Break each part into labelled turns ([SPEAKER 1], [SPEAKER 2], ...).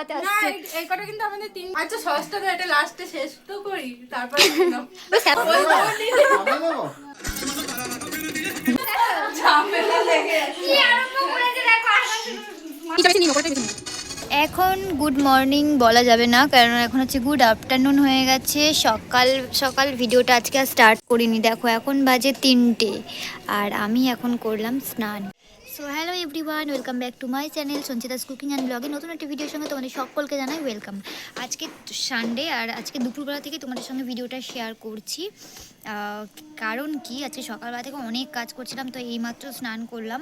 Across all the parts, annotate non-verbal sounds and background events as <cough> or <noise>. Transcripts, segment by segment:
[SPEAKER 1] খাওয়াতে আসছে।
[SPEAKER 2] এই- কটা কিন্তু আমাদের তিন আচ্ছা সসটা তো এটা লাস্টে শেষ তো করি। তারপরে। <laughs>
[SPEAKER 1] এখন গুড মর্নিং বলা যাবে না কারণ এখন হচ্ছে গুড আফটারনুন হয়ে গেছে। সকাল সকাল ভিডিওটা আজকে আর স্টার্ট করিনি। দেখো এখন বাজে তিনটে আর আমি এখন করলাম স্নান। So hello everyone welcome back to my channel Sanchita's cooking and ব্লগে নতুন একটা ভিডিওর সঙ্গে তোমাদের সকলকে জানাই ওয়েলকাম আজকে সানডে আর আজকে দুপুরবেলা থেকে তোমাদের সঙ্গে ভিডিওটা শেয়ার করছি। কারণ কি? আজকে সকালবেলা থেকে অনেক কাজ করছিলাম, তো এইমাত্র স্নান করলাম।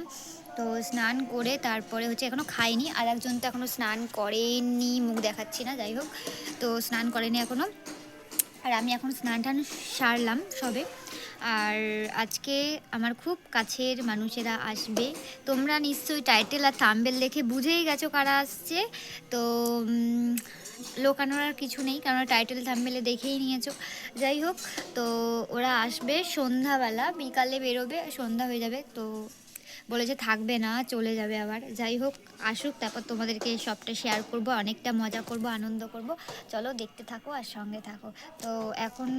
[SPEAKER 1] তো স্নান করে তারপরে হচ্ছে এখনও খাইনি। আর একজন তো এখনও স্নান করেনি, মুখ দেখাচ্ছি না, যাই হোক। তো স্নান করেনি এখনও আর আমি এখন স্নান টান সারলাম সবে। আর আজকে আমার খুব কাছের মানুষেরা আসবে। তোমরা নিশ্চয়ই টাইটেল আর থাম্বেল দেখে বুঝেই গেছো কারা আসছে। তো লোকানোর আর কিছু নেই, কারণ টাইটেল থাম্বেলে দেখেই নিয়েছো। যাই হোক, তো ওরা আসবে সন্ধ্যাবেলা, বিকালে বেরোবে, সন্ধ্যা হয়ে যাবে, তো বলেছে থাকবে না, চলে যাবে আবার। যাই হোক, আসুক, তারপর তোমাদেরকে সবটা শেয়ার করব, অনেকটা মজা করব, আনন্দ করব। চলো, দেখতে থাকো আর সঙ্গে থাকো। তো এখন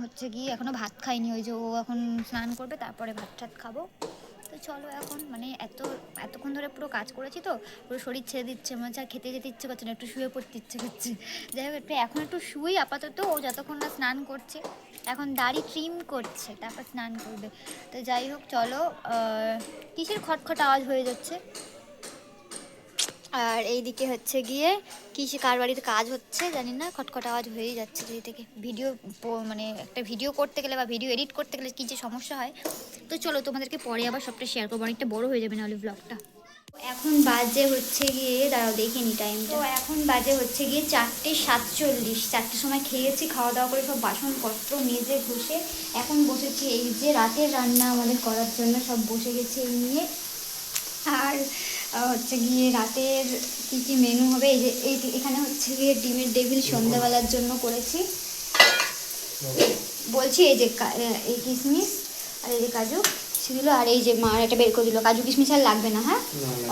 [SPEAKER 1] হচ্ছে কি এখনও ভাত খাইনি, ওই যে ও এখন স্নান করবে, তারপরে ভাত টাত খাব। তো চলো এখন মানে এত, এতক্ষণ ধরে পুরো কাজ করেছি তো, পুরো শরীর ছেড়ে দিচ্ছে, মনে হচ্ছে খেতে যেতে ইচ্ছে করছে না, একটু শুয়ে পড়তে ইচ্ছে করছে। যাই হোক, একটু এখন একটু শুই আপাতত, ও যতক্ষণ না স্নান করছে, এখন দাড়ি ট্রিম করছে, তারপর স্নান করবে। তো যাই হোক, চলো কিসের খটখট আওয়াজ হয়ে যাচ্ছে? আর এইদিকে হচ্ছে গিয়ে কিসে কার বাড়িতে কাজ হচ্ছে জানি না খটখট আওয়াজ হয়েই যাচ্ছে যেই থেকে ভিডিও মানে একটা ভিডিও করতে গেলে বা ভিডিও এডিট করতে গেলে কী যে সমস্যা হয়। তো চলো তোমাদেরকে পরে আবার সবটা শেয়ার করব অনেকটা বড় হয়ে যাবে নাহলে ব্লগটা এখন বাজে হচ্ছে গিয়ে দাঁড়াও দেখে নি টাইমটা তো এখন বাজে হচ্ছে গিয়ে চারটে সাতচল্লিশ। চারটের সময় খেয়েছি খাওয়া দাওয়া করে সব বাসনপত্র মেজে ঘষে এখন বসেছি এই যে রাতের রান্না আমাদের করার জন্য সব বসে গেছে এই নিয়ে। আর হচ্ছে গিয়ে রাতের কী কী মেনু হবে? এই যে এই এখানে হচ্ছে গিয়ে ডিমের ডেভিল সন্ধ্যাবেলার জন্য করেছি। বলছি এই যে এই কিশমিশ আর এই যে কাজু সেগুলো আর এই যে মা এটা বের করে দিল। কাজু কিশমিশ আর লাগবে না হ্যাঁ?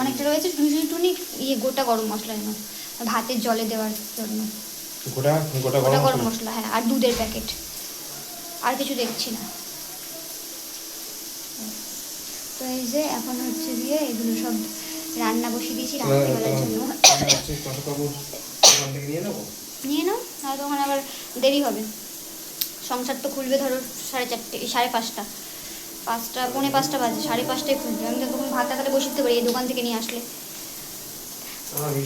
[SPEAKER 1] অনেকটা রয়েছে টুনি টুনি ইয়ে গোটা গরম মশলা যেন ভাতের জলে দেওয়ার জন্য।
[SPEAKER 3] গোটা গরম। মশলা?
[SPEAKER 1] হ্যাঁ আর দুধের প্যাকেট আর কিছু দেখছি না। তো এই যে এখন হচ্ছে গিয়ে এগুলো সব রান্না বসিয়ে দিয়েছি
[SPEAKER 3] তো-
[SPEAKER 1] রাত্রিবেলার জন্য।
[SPEAKER 3] নিয়ে
[SPEAKER 1] নাও আর তখন আবার দেরি হবে। সংসার তো খুলবে ধরো সাড়ে চারটে সাড়ে পাঁচটা। পাঁচটা পৌনে পাঁচটা বাজে সাড়ে পাঁচটায় খুলবে। আমি তখন ভাত তাহলে বসে দিতে পারি এই দোকান থেকে নিয়ে আসলে।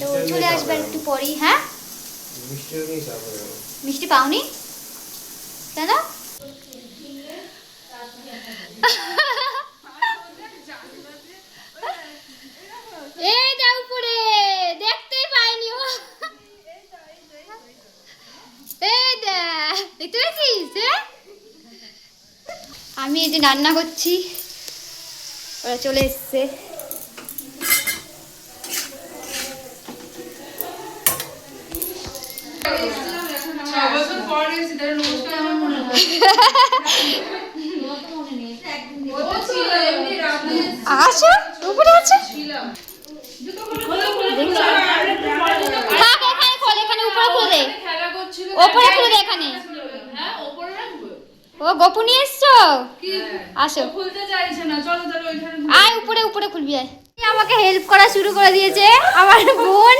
[SPEAKER 1] তো চলে আসবে একটু পরেই হ্যাঁ? মিষ্টি পাওনি? কেন উপরে দেখতেই পাইনি ও। এই হ্যাঁ? আমি এই যে রান্না করছি ওরা চলে এসছে।
[SPEAKER 2] বছর পর এসেছি, তাহলে নমস্কার আমার মনে হয়। ও তো ছিল, এমনি রাতে
[SPEAKER 1] আছো উপরে আছে
[SPEAKER 2] ছিলাম। জুতো খুলে খুলে খুলে খুলে আর একটু পরে জুতো খুলে
[SPEAKER 1] থাক এখানে খোল এখানে উপরে খুলে দে
[SPEAKER 2] খেলা করছিল।
[SPEAKER 1] ওপরে খুলে দে এখানে।
[SPEAKER 2] হ্যাঁ, ওপরে রাখব?
[SPEAKER 1] ও গোপনী এসছো?
[SPEAKER 2] কি?
[SPEAKER 1] আসো।
[SPEAKER 2] খুলতে চাইছে না, চলো তাহলে ওইখানে
[SPEAKER 1] আয় উপরে উপরে খুলবি আয়। আমাকে হেল্প করা শুরু করে দিয়েছে আমার বোন।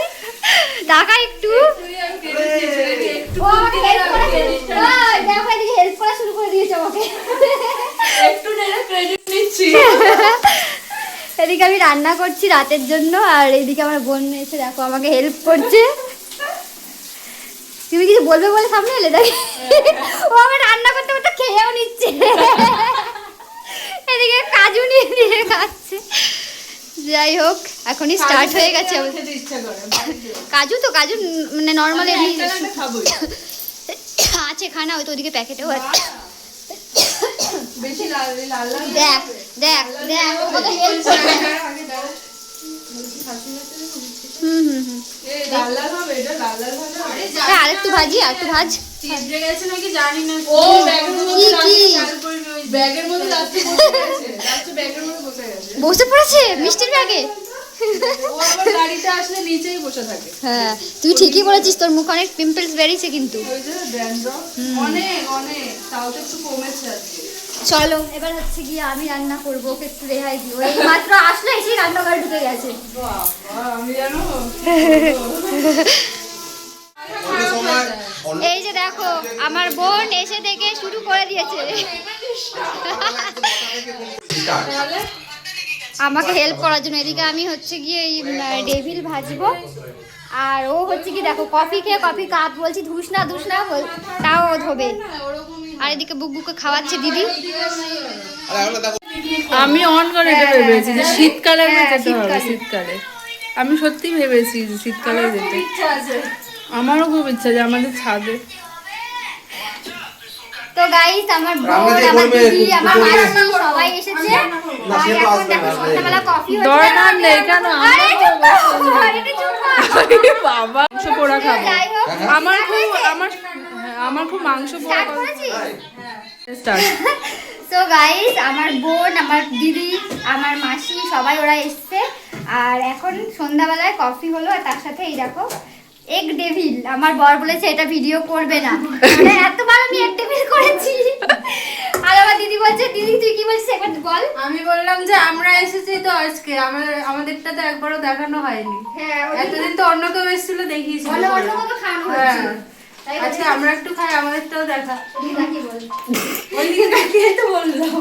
[SPEAKER 1] টাকা একটু।
[SPEAKER 2] তুই আমি একটু
[SPEAKER 1] ও আমাকে হেল্প করা দেখো এদিকে হেল্প করা শুরু করে দিয়েছে আমাকে।
[SPEAKER 2] একটু নেড়ে credit নিচ্ছি।
[SPEAKER 1] এদিকে আমি রান্না করছি রাতের জন্য আর এদিকে আমার বোন এসে দেখো আমাকে হেল্প করছে। তুমি কিছু বলবে বলে সামনে এলে? দেখ। ও আমার রান্না করতে করতে খেয়েও নিচ্ছে। এদিকে কাজু নিয়ে নিয়ে খাচ্ছে। যাই হোক এখনই স্টার্ট হয়ে গেছে। কাজু তো কাজু মানে নর্মাল। আছে খানা ওই তো ওদিকে প্যাকেটেও আছে। দেখ দেখ দেখ হুম হুম হুম? হ্যাঁ আরেকটু ভাজি আর একটু ভাজ।
[SPEAKER 2] গেছে নাকি জানি না। ও ব্যাগের মধ্যে
[SPEAKER 1] কি,
[SPEAKER 2] লাস্টে
[SPEAKER 1] কি?
[SPEAKER 2] খেয়াল করিনি, ওই ব্যাগের মধ্যে বসে গেছে লাস্টে ব্যাগের মধ্যে বসে গেছে।
[SPEAKER 1] বসে পড়েছে? মিষ্টির ব্যাগে?
[SPEAKER 2] ও আবার গাড়িতে আসলে নিচেই বসে থাকে।
[SPEAKER 1] হ্যাঁ তুই ঠিকই বলেছিস তোর মুখে অনেক পিম্পলস বেরিয়েছে কিন্তু।
[SPEAKER 2] ওই যে ড্যান্ড্রফ অনেক অনেক। তাও তো একটু কমেছে আজকে।
[SPEAKER 1] চলো এবার হচ্ছে গিয়ে আমি রান্না করব ওকে একটু রেহাই দিও। এই মাত্র আসলে এসেই রান্নাঘরে ঢুকে গেছে। এই যে দেখো আমার বোন এসে থেকে শুরু করে দিয়েছে। আমাকে হেল্প করার জন্য। এদিকে আমি হচ্ছে গিয়ে এই ডেভিল ভাজবো। আর ও হচ্ছে কি দেখো কফি খেয়ে কফি কাপ বলছি ধুস না ধুস না তাও ও ধোবে। আর এদিকে বুক বুকে খাওয়াচ্ছে দিদি।
[SPEAKER 2] আমি অন করে এটা ভেবেছি যে শীতকালে
[SPEAKER 1] হ্যাঁ,
[SPEAKER 2] যেতে হবে
[SPEAKER 1] শীতকালে।
[SPEAKER 2] আমি সত্যি ভেবেছি যে শীতকালে যেতে আমারও খুব ইচ্ছা যে আমাদের ছাদে।
[SPEAKER 1] তো গাইস আমার বোন আমার দিদি আমার। মাসি সবাই এসেছে। আর এখন দেখো সন্ধ্যাবেলা কফি হচ্ছে
[SPEAKER 2] দরকার নেই কেন। বাবা। পোড়া খাব। আমার খুব আমার হ্যাঁ, আমার খুব মাংস
[SPEAKER 1] সো গাইস <laughs> আমার বোন আমার দিদি আমার মাসি সবাই ওরা এসছে। আর এখন সন্ধ্যাবেলায় কফি হলো আর তার সাথে এই দেখো এগ ডেভিল আমার বর বলেছে এটা ভিডিও করবে না। মানে এতবার আমি এগ ডেভিল করেছি। আর আমার দিদি বলছে দিদি তুই কি বলছিস একবার বল?
[SPEAKER 2] আমি বললাম যে আমরা এসেছি তো আজকে। আমাদের আমাদেরটা তো একবারও দেখানো হয়নি।
[SPEAKER 1] হ্যাঁ
[SPEAKER 2] এতদিন তো অন্য কেউ এসেছিল দেখিয়েছিল
[SPEAKER 1] বলো। অন্য কত খান
[SPEAKER 2] হ্যাঁ।
[SPEAKER 1] হচ্ছে তাই
[SPEAKER 2] আচ্ছা আমরা একটু খাই আমাদেরটাও দেখা।
[SPEAKER 1] দিদা কি
[SPEAKER 2] তাকিয়ে তো বললাম।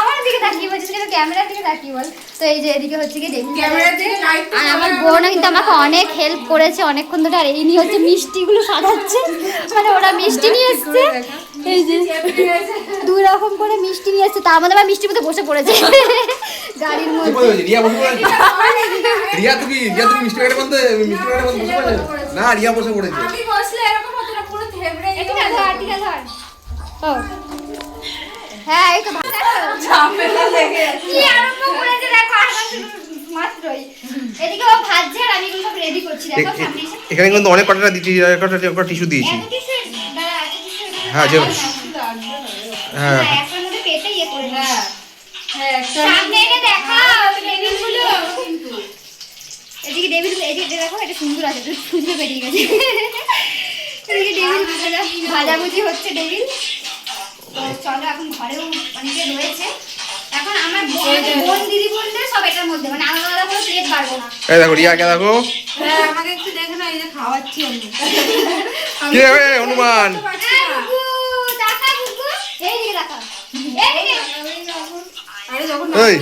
[SPEAKER 1] আমার দিকে তাকিয়ে বলছিস কেন ক্যামেরার দিকে তাকিয়ে বল। তো এই যে এদিকে হচ্ছে কি
[SPEAKER 2] ক্যামেরার দিকে
[SPEAKER 1] আর আমার বোন কিন্তু আমাকে অনেক হেল্প করেছে অনেকক্ষণ ধরে আর এই নিয়ে হচ্ছে মিষ্টিগুলো সাজাচ্ছে। মানে ওরা মিষ্টি নিয়ে এসছে। এই যে দুই রকম করে মিষ্টি নিয়ে এসছে। তার মধ্যে আবার মিষ্টির মধ্যে বসে পড়েছে। গাড়ির মধ্যে।
[SPEAKER 3] রিয়া বসে পড়েছে? রিয়া তুমি রিয়া তুমি মিষ্টি প্যাকেটের মধ্যে মিষ্টি প্যাকেটের মধ্যে বসে পড়েছে। না রিয়া বসে পড়েছে।
[SPEAKER 2] আমি বসলে এরকম
[SPEAKER 1] হ্যাঁ এই তো
[SPEAKER 2] ঝামেলা লেগে
[SPEAKER 1] কি আরম্ভ করেছে দেখো মাত্রই। এদিকে ও ভাজছে আর আমি সব রেডি করছি দেখো সামনে
[SPEAKER 3] এখানে কিন্তু অনেক কটা দিচ্ছি কটা কটা টিস্যু দিয়েছি। হ্যাঁ, যে- হ্যাঁ
[SPEAKER 1] এখন ওদের পেটে ইয়ে করে
[SPEAKER 2] হ্যাঁ।
[SPEAKER 1] সামনে এনে দেখাও টেবিলগুলো। এদিকে টেবিল এদিকে দেখো এটা সুন্দর আছে খুঁজে বেরিয়ে গেছে। এদিকে ভাজা ভাজাভুজি হচ্ছে তো চলো এখন ঘরেও অনেকে রয়েছে। এখন আমার বোন দিদি বলতে সব এটার মধ্যে। মানে আলাদা আলাদা করে প্লেট বাড়বো না।
[SPEAKER 3] এই দেখো রিয়াকে দেখো।
[SPEAKER 2] হ্যাঁ আমাকে একটু দেখে না এই যে খাওয়াচ্ছি আমি।
[SPEAKER 3] কি হবে হনুমান?
[SPEAKER 1] এই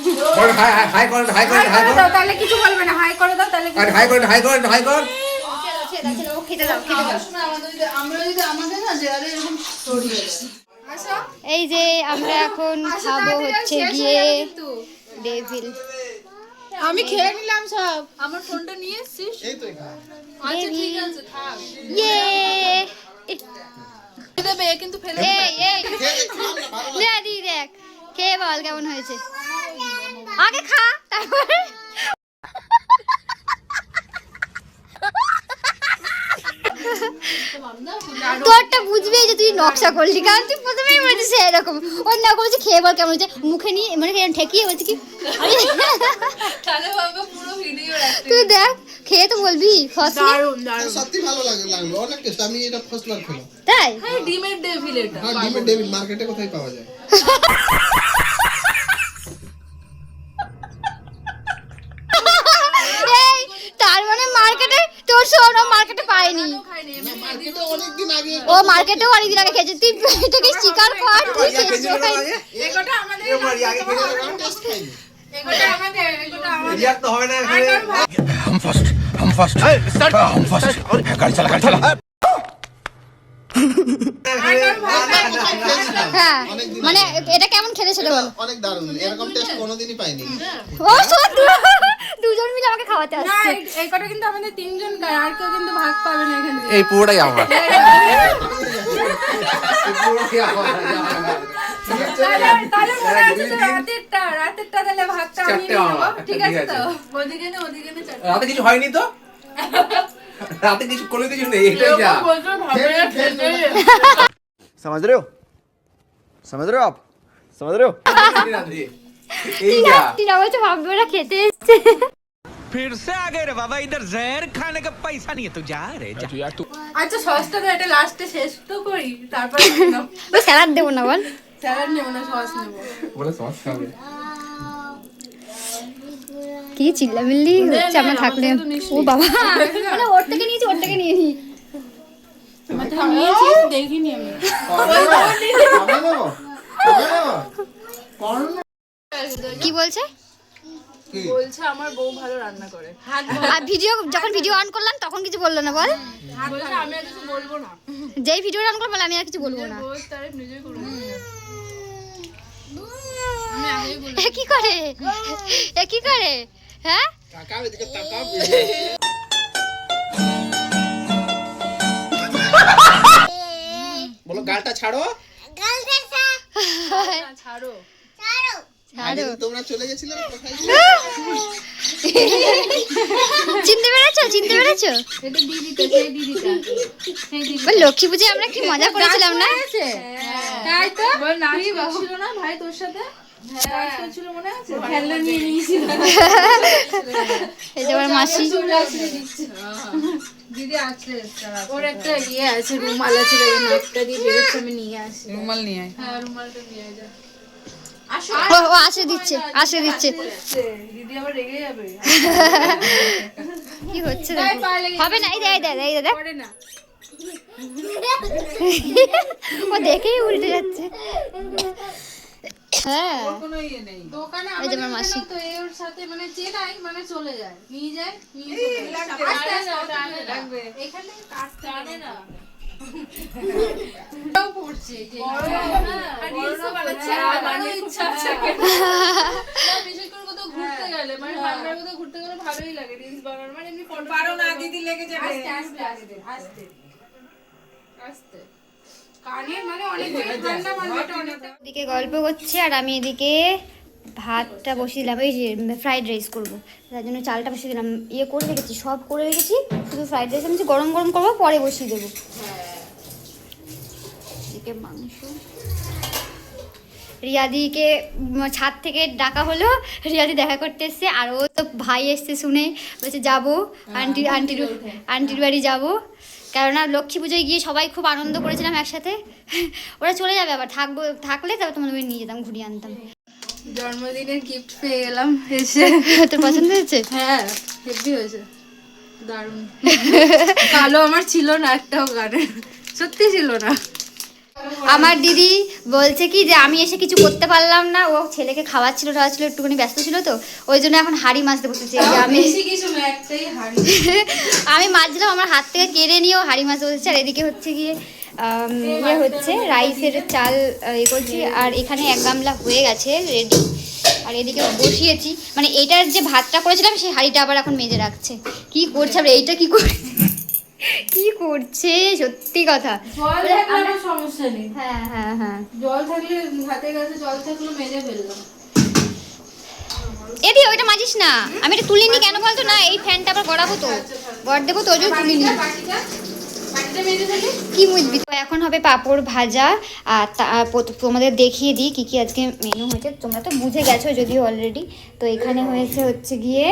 [SPEAKER 3] বল, হাই হাই হাই কর হাই কর
[SPEAKER 2] হাই
[SPEAKER 3] হাই
[SPEAKER 2] করে
[SPEAKER 3] কর
[SPEAKER 2] দাও তাহলে কিছু বলবে না হাই করে দাও তাহলে
[SPEAKER 3] আরে হাই কর হাই কর হাই কর
[SPEAKER 1] ছেড়ে দাও, ছেড়ে দাও, ও খেতে দাও খেতে দাও
[SPEAKER 2] সময় আমাদের যদি আমরা যদি আমাদের না দেয়ালে এরকম ছড়িয়ে দেয় আচ্ছা
[SPEAKER 1] এই যে আমরা এখন খাব হচ্ছে গিয়ে ডেভিল
[SPEAKER 2] আমি খেয়ে নিলাম সব আমার ফোনটা নিয়ে এসেছিস
[SPEAKER 3] এই তো এখানে
[SPEAKER 2] আচ্ছা ঠিক আছে থাক
[SPEAKER 1] ইয়ে
[SPEAKER 2] দেবে এ কিন্তু ফেলে
[SPEAKER 1] এই এই না দি দেখ খেয়ে বল কেমন হয়েছে? আগে খা তারপরে। তোরটা বুঝবি যে তুই নকশা করলি কারণ তুই প্রথমেই বলেছিস এরকম। ওর না বলছে খেয়ে বল কেমন হয়েছে? মুখে নিয়ে মানে ঠেকিয়ে বলছে কি?
[SPEAKER 2] তাহলে বাবা পুরো ভিডিও রাখতে
[SPEAKER 1] তুই দেখ খেয়ে তো বলবি ফার্স্ট
[SPEAKER 2] দারুণ দারুণ।
[SPEAKER 4] সত্যি ভালো লাগল। অনেক টেস্ট আমি এটা ফার্স্ট বার খেলাম।
[SPEAKER 1] তাই?
[SPEAKER 2] হ্যাঁ ডিমের ডেভিল এটা।
[SPEAKER 4] হ্যাঁ ডিমের ডেভিড মার্কেটে কোথায় পাওয়া যায় <laughs>
[SPEAKER 1] এই তার মানে মার্কেটে তোর শোন ও মার্কেটে পায়নি
[SPEAKER 2] খাইনি
[SPEAKER 4] মার্কেটে অনেকদিন আগে
[SPEAKER 1] ও মার্কেটেও অনেকদিন আগে খেয়েছে তুই এটাকে স্বীকার কর তুই খেয়েছিস ও খাইনি।
[SPEAKER 2] এগোটা আমাদের
[SPEAKER 4] টেস্ট খাইনি
[SPEAKER 2] এগোটা আমাদের এগোটা আমাদের
[SPEAKER 3] রিয়া তো হবে না এখানে
[SPEAKER 5] हम फर्स्ट हम फर्स्ट हम फर्स्ट गाड़ी चला गाड़ी चला
[SPEAKER 1] হ্যাঁ মানে এটা কেমন খেলে সেটা বল।
[SPEAKER 4] অনেক দারুণ এরকম টেস্ট কোনোদিনই পাইনি।
[SPEAKER 1] ও শোন দুজন মিলে আমাকে খাওয়াতে আসছে।
[SPEAKER 2] এই- এই কটা কিন্তু আমাদের তিনজন গায়ে আর কেউ কিন্তু ভাগ পাবে না এখান।
[SPEAKER 3] এই পুরোটাই আমার। রাতে কিছু হয়নি তো? <laughs> রাতে কিছু কোনো কিছু নেই এটাই যা
[SPEAKER 2] এরকম বলছো ভাবে না খেতে।
[SPEAKER 5] समझ रहे हो समझ रहे हो आप समझ रहे हो
[SPEAKER 3] এই যা
[SPEAKER 1] তিরা বলছে ভাববে ওরা খেতে এসছে
[SPEAKER 6] फिर से आ गए रे बाबा इधर जहर खाने का पैसा नहीं है तू जा रे जा
[SPEAKER 2] আচ্ছা সসটা তো এটা লাস্টে শেষ তো করি তারপরে
[SPEAKER 1] ও স্যালাড দেবো না বল
[SPEAKER 2] স্যালাড নেবো না সস নেবো
[SPEAKER 3] বলে সস খাবে
[SPEAKER 1] কি চিল্লামিল্লি হচ্ছে আমরা থাকলে ও বাবা। <laughs> মানে ওর থেকে নিয়েছি ওর থেকে নিয়ে নি।
[SPEAKER 2] দেখিনি
[SPEAKER 1] কি বলছে?
[SPEAKER 2] বলছে আমার বউ ভালো রান্না করে।
[SPEAKER 1] আর ভিডিও যখন ভিডিও অন করলাম তখন কিছু বলল না বল।
[SPEAKER 2] বলছে আমি আর কিছু বলব না।
[SPEAKER 1] যেই ভিডিও অন করলাম আমি আর কিছু বলব না। এ কি করে? এ কি করে? হ্যাঁ?
[SPEAKER 4] বলো গালটা ছাড়ো।
[SPEAKER 2] ছাড়ো।
[SPEAKER 4] তোমরা চলে গেছিলে কোথায়
[SPEAKER 1] চিনতে পেরেছ? চিনতে পেরেছ?
[SPEAKER 2] এটা দিদিটা সেই দিদিটা। সেই দিদি
[SPEAKER 1] ওই লক্ষ্মী পুজোয় আমরা কি মজা করেছিলাম না?
[SPEAKER 2] তাই তো? বল না ভাই তোর সাথে? নাচ করছিল মনে আছে? খেলনা নিয়ে নিয়েছিল। <laughs>
[SPEAKER 1] এই যে আমার মাসি।
[SPEAKER 2] দিদি আছে ওর একটা ইয়ে আছে রুমাল আছে নাকটা দিয়ে বেরোচ্ছে আমি নিয়ে আসি। রুমাল নিয়ে আয়। হ্যাঁ রুমালটা নিয়ে যা।
[SPEAKER 1] ও ও আসে দিচ্ছে আসে দিচ্ছে।
[SPEAKER 2] দিদি আবার রেগে যাবে।
[SPEAKER 1] কি হচ্ছে। হবে না এই দে এই দে এই দে দেখ।
[SPEAKER 2] করে না।
[SPEAKER 1] ও দেখেই উল্টে যাচ্ছে। হ্যাঁ।
[SPEAKER 2] কোনো ইয়ে নেই। দোকানে
[SPEAKER 1] এই আমার মাসি।
[SPEAKER 2] তো এর সাথে মানে চেনাই মানে চলে যায়। নিয়ে যায় নিয়ে চলে লাগবে। এখানে কাটতে টানে না। তাও পড়ছে যে আর রিলস বানাচ্ছে। আমারও ইচ্ছা আছে। না বিশেষ করে কোথাও ঘুরতে গেলে মানে ঠান্ডার কোথাও ঘুরতে গেলে ভালোই লাগে রিলস বানানোর। মানে এমনি ফটো না দিদি লেগে যাবে। আস্তে আস্তে আস্তে। আস্তে। <laughs>
[SPEAKER 1] এদিকে গল্প করছে আর আমি এদিকে ভাতটা বসিয়ে দিলাম এই যে ফ্রাইড রাইস করব। তার জন্য চালটা বসিয়ে দিলাম ইয়ে করে রেখেছি সব করে রেখেছি শুধু ফ্রাইড রাইস আমি গরম গরম করব পরে বসিয়ে দেবো। এদিকে মাংস। রিয়াদিকে ছাদ থেকে ডাকা হলো রিয়াদি দেখা করতে এসছে আর ও তো ভাই এসছে শুনে বলছে যাব আন্টি আন্টির আন্টির বাড়ি যাব। কেননা লক্ষ্মী পুজোয় গিয়ে সবাই খুব আনন্দ করেছিলাম একসাথে। <laughs> ওরা চলে যাবে আবার। থাকব থাকলে তারপর তোমাদের নিয়ে যেতাম ঘুরিয়ে আনতাম।
[SPEAKER 2] জন্মদিনের গিফট পেয়ে গেলাম এসে। <laughs>
[SPEAKER 1] তোর পছন্দ হয়েছে?
[SPEAKER 2] হ্যাঁ হেভি হয়েছে। দারুণ। কালো আমার ছিল না একটাও গানের সত্যি ছিল না।
[SPEAKER 1] আমার দিদি বলছে কি যে আমি এসে কিছু করতে পারলাম না ও ছেলেকে খাওয়াচ্ছিল টাওয়াচ্ছিল একটুখানি ব্যস্ত ছিল তো ওই জন্য এখন হাড়ি মাছতে বসেছে। আমি <laughs> আমি মাজলাম আমার হাত থেকে কেড়ে নিয়েও হাড়ি মাছ বসেছে আর এদিকে হচ্ছে গিয়ে ইয়ে হচ্ছে রাইসের চাল ইয়ে করছি। আর এখানে এক গামলা হয়ে গেছে রেডি আর এদিকে বসিয়েছি। মানে এটার যে ভাতটা করেছিলাম সেই হাঁড়িটা আবার এখন মেজে রাখছে। কি করছে আবার এইটা কি করে? কি করছে? সত্যি কথা।
[SPEAKER 2] জল থাকলে সমস্যা নেই।
[SPEAKER 1] হ্যাঁ হ্যাঁ হ্যাঁ।
[SPEAKER 2] জল থাকলে হাতে কাছে জল থাকলে মেজে ফেললাম।
[SPEAKER 1] এদি ওইটা মাজিস না। আমি এটা তুলিনি কেন বলতো? না এই ফ্যানটা আবার গড়াবো তো। গড় দেবো তো ওই জন্য তুলিনি
[SPEAKER 2] বাটিটা বাটিটা মেজে ফেলি
[SPEAKER 1] কি মুজবি তো এখন হবে পাঁপড় ভাজা, আর তোমাদের দেখিয়ে দিই কী কী আজকে মেনু হয়েছে। তোমরা তো বুঝে গেছো যদিও অলরেডি তো এখানে হয়েছে হচ্ছে গিয়ে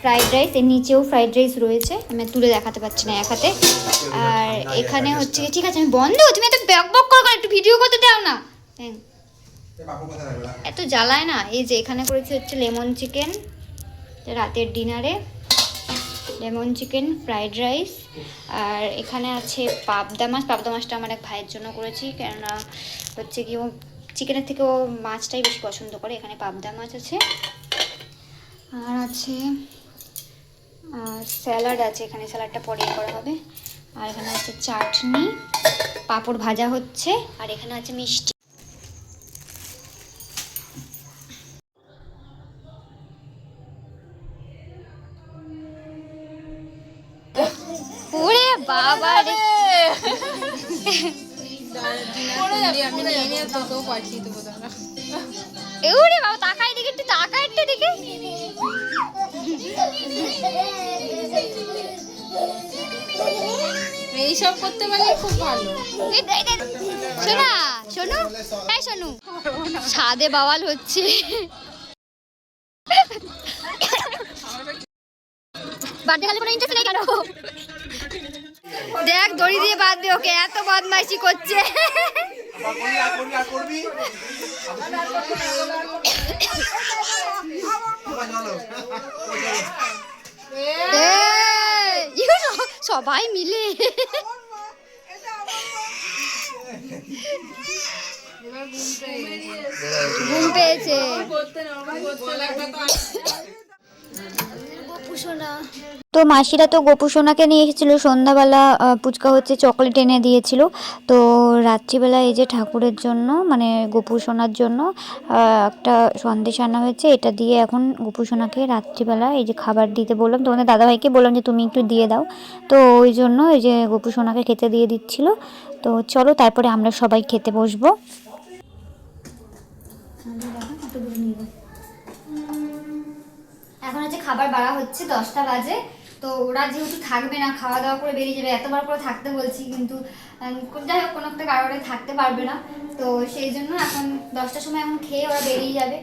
[SPEAKER 1] ফ্রাইড রাইস এর নিচেও ফ্রাইড রাইস রয়েছে। আমি তুলে দেখাতে পারছি না এক হাতে। আর এখানে হচ্ছে গিয়ে- ঠিক আছে, আমি বন্ধ। তুমি এত ব্যাক বক করো একটু ভিডিও করতে দাও না। হ্যাঁ। এত জ্বালায় না। এই যে এখানে করেছি হচ্ছে লেমন চিকেন রাতের ডিনারে লেমন চিকেন, ফ্রাইড রাইস, আর এখানে আছে পাবদা মাছ। পাবদা মাছটা আমার এক ভাইয়ের জন্য করেছি, কেননা হচ্ছে কি ও চিকেনের থেকে ও মাছটাই বেশি পছন্দ করে, এখানে পাবদা মাছ আছে। আর আছে স্যালাড আছে, এখানে স্যালাডটা পরে করা হবে। আর এখানে আছে চাটনি, পাঁপড় ভাজা হচ্ছে, আর এখানে আছে মিষ্টি। বাবা রে বাবা তাকাই দিকে একটু তাকা একটু দিকে
[SPEAKER 2] এইসব করতে পারলে খুব ভালো।
[SPEAKER 1] শোনা শোনো এই শোনু। ছাদে বাওয়াল হচ্ছে। বাড়তে গেলে কোনো ইন্টারেস্ট নেই কেন? দেখ দড়ি দিয়ে দে ওকে এত বদমাইশি করছে। সবাই মিলে। ঘুম পেয়েছে। তো মাসিরা তো গোপু সোনাকে নিয়ে এসেছিল। সন্ধ্যাবেলা পুচকা হচ্ছে চকলেট এনে দিয়েছিল। তো রাত্রিবেলা এই যে ঠাকুরের জন্য মানে গোপু সোনার জন্য একটা সন্দেশ আনা হয়েছে। এটা দিয়ে এখন গোপু সোনাকে রাত্রিবেলা এই যে খাবার দিতে বললাম। তোমাদের দাদাভাইকে বললাম যে, তুমি একটু দিয়ে দাও। তো ওই জন্য এই যে গোপু সোনাকে খেতে দিয়ে দিচ্ছিল। তো চলো, তারপরে আমরা সবাই খেতে বসবো। এখন হচ্ছে খাবার বাড়া হচ্ছে দশটা বাজে। তো ওরা যেহেতু থাকবে না খাওয়া দাওয়া করে বেরিয়ে যাবে এতবার করে থাকতে বলছি কিন্তু যাই হোক কোনো একটা কারণে থাকতে পারবে না। তো সেই জন্য এখন দশটার সময় এখন খেয়ে ওরা বেরিয়ে যাবে।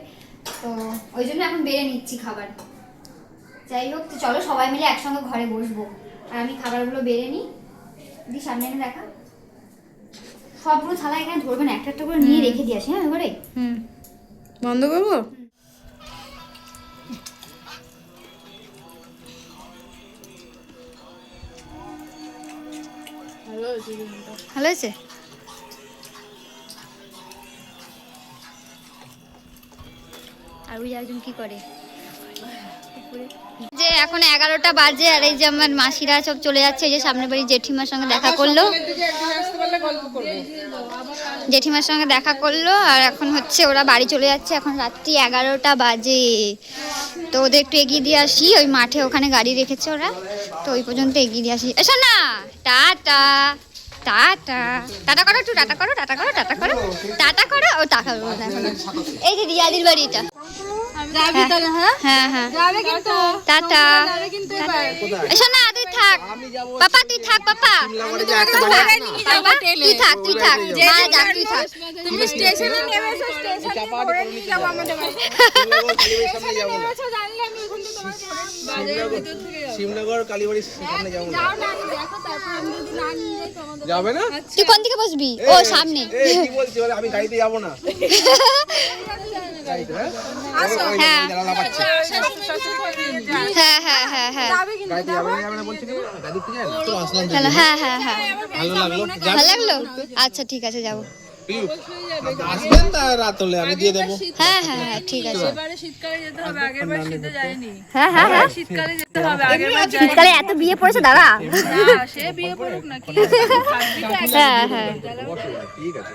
[SPEAKER 1] তো ওই জন্য এখন বেড়ে নিচ্ছি খাবার। যাই হোক তো চলো সবাই মিলে একসঙ্গে ঘরে বসবো। আর আমি খাবারগুলো বেড়ে নিই। দি সামনে এনে দেখা। সবগুলো থালা এখানে ধরবে না একটা একটা করে নিয়ে রেখে দিয়ে আসি হ্যাঁ ঘরে?
[SPEAKER 2] বন্ধ করব?
[SPEAKER 1] ভালো হয়েছে? আর ওই একজন কি করে? যে এখন এগারোটা বাজে আর এই যে আমার মাসিরা সব চলে যাচ্ছে এই যে সামনে বাড়ি জেঠিমার সঙ্গে দেখা করল। জেঠিমার সঙ্গে দেখা করল আর এখন হচ্ছে ওরা বাড়ি চলে যাচ্ছে এখন রাত্রি এগারোটা বাজে। তো ওদের একটু এগিয়ে দিয়ে আসি ওই মাঠে ওখানে গাড়ি রেখেছে ওরা। তো ওই পর্যন্ত এগিয়ে দিয়ে আসি। এসো না! Tata tata. টাটা করো একটু টাটা করো টাটা করো টাটা করো। টাটা করো ও টাকা এই যে রিয়াদির বাড়িটা
[SPEAKER 2] যাবি হ্যাঁ?
[SPEAKER 1] হ্যাঁ হ্যাঁ। টাটা। এসো না থাক। পাপা তুই থাক পাপা। তুই থাক তুই থাক মা যাক তুই থাক।
[SPEAKER 2] তুমি স্টেশনে নেমেছো স্টেশন থেকে ধরে নিয়ে যাব আমাদের বাড়ি
[SPEAKER 4] সামনে যাব না।
[SPEAKER 2] জানলে আমি ওখান থেকে তোমাকে ধরে ভিতর থেকে
[SPEAKER 4] শিবনগর কালীবাড়ির সামনে যাব
[SPEAKER 2] যাও না দেখো তারপর আমি যদি না নিয়ে যাই তোমাদের
[SPEAKER 4] যাবে না?
[SPEAKER 1] তুই কোন দিকে বসবি? ও সামনে।
[SPEAKER 4] এই কি বলছি বলে আমি গাড়িতে যাব না। হ্যাঁ? যে
[SPEAKER 1] হ্যাঁ।
[SPEAKER 4] পাচ্ছে
[SPEAKER 1] হ্যাঁ হ্যাঁ হ্যাঁ হ্যাঁ
[SPEAKER 4] গাড়িতে যাবে না যাবে না বলছি তো আসলাম
[SPEAKER 1] হ্যালো হ্যাঁ হ্যাঁ হ্যাঁ।
[SPEAKER 4] ভালো লাগল?
[SPEAKER 1] ভালো লাগল? আচ্ছা ঠিক আছে যাব।
[SPEAKER 4] আসবেন তা রাত হলে আমি দিয়ে দেবো।
[SPEAKER 1] হ্যাঁ হ্যাঁ হ্যাঁ ঠিক আছে।
[SPEAKER 2] এবারে শীতকালে যেতে হবে আগের বার শীতে যায়নি।
[SPEAKER 1] হ্যাঁ হ্যাঁ হ্যাঁ।
[SPEAKER 2] শীতকালে যেতে হবে আগের বার
[SPEAKER 1] শীতকালে এত বিয়ে পড়েছে দাদা?
[SPEAKER 2] সে বিয়ে করুক না কি
[SPEAKER 1] হ্যাঁ। হ্যাঁ
[SPEAKER 4] ঠিক আছে।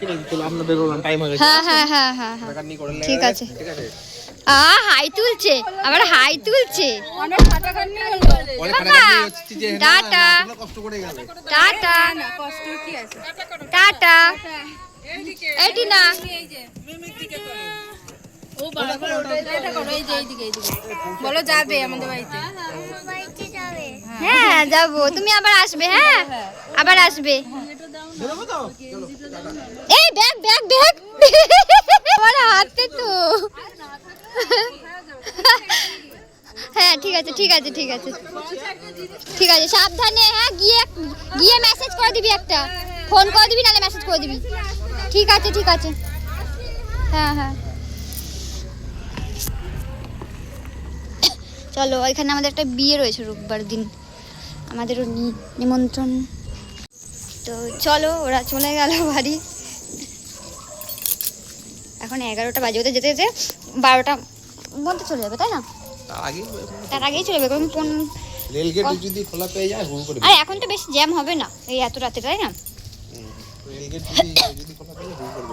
[SPEAKER 4] ঠিক আছে চলো আপনাদের বেরোলাম টাইম হয়ে গেছে।
[SPEAKER 1] হ্যাঁ হ্যাঁ হ্যাঁ হ্যাঁ হ্যাঁ। ঠিক আছে।
[SPEAKER 4] ঠিক আছে।
[SPEAKER 1] আ হাই তুলছে। আবার হাই তুলছে। টাটা। টাটা
[SPEAKER 2] কষ্ট কি আছে
[SPEAKER 1] টাটা। এটি না
[SPEAKER 2] বলো, যাবে আমাদের বাড়িতে।
[SPEAKER 1] হ্যাঁ যাব। তুমি আবার আসবে হ্যাঁ? আবার আসবে। এই ব্যাগ ব্যাগ ব্যাগ আমার হাতে তো। হ্যাঁ ঠিক আছে ঠিক আছে ঠিক আছে। ঠিক আছে, সাবধানে হ্যাঁ গিয়ে গিয়ে মেসেজ করে দিবি একটা। ফোন করে দিবি, নাহলে মেসেজ করে দিবি। ঠিক আছে ঠিক আছে। হ্যাঁ হ্যাঁ। চলো এখানে আমাদের একটা বিয়ে রয়েছে রোববার দিন। আমাদেরও নিমন্ত্রণ। তো চলো ওরা চলে গেল বাড়ি। এখন এগারোটা বাজে ওদের যেতে যেতে বারোটা মধ্যে চলে যাবে তাই না?
[SPEAKER 4] তার
[SPEAKER 1] আগেই চলে যাবে। কারণ কোন-
[SPEAKER 4] রেলগেট যদি খোলা পেয়ে যায় হুম করে
[SPEAKER 1] আর এখন তো বেশি জ্যাম হবে না এই এত রাতে তাই না?
[SPEAKER 4] রেলগেট যদি খোলা পেয়ে যায় হুম করে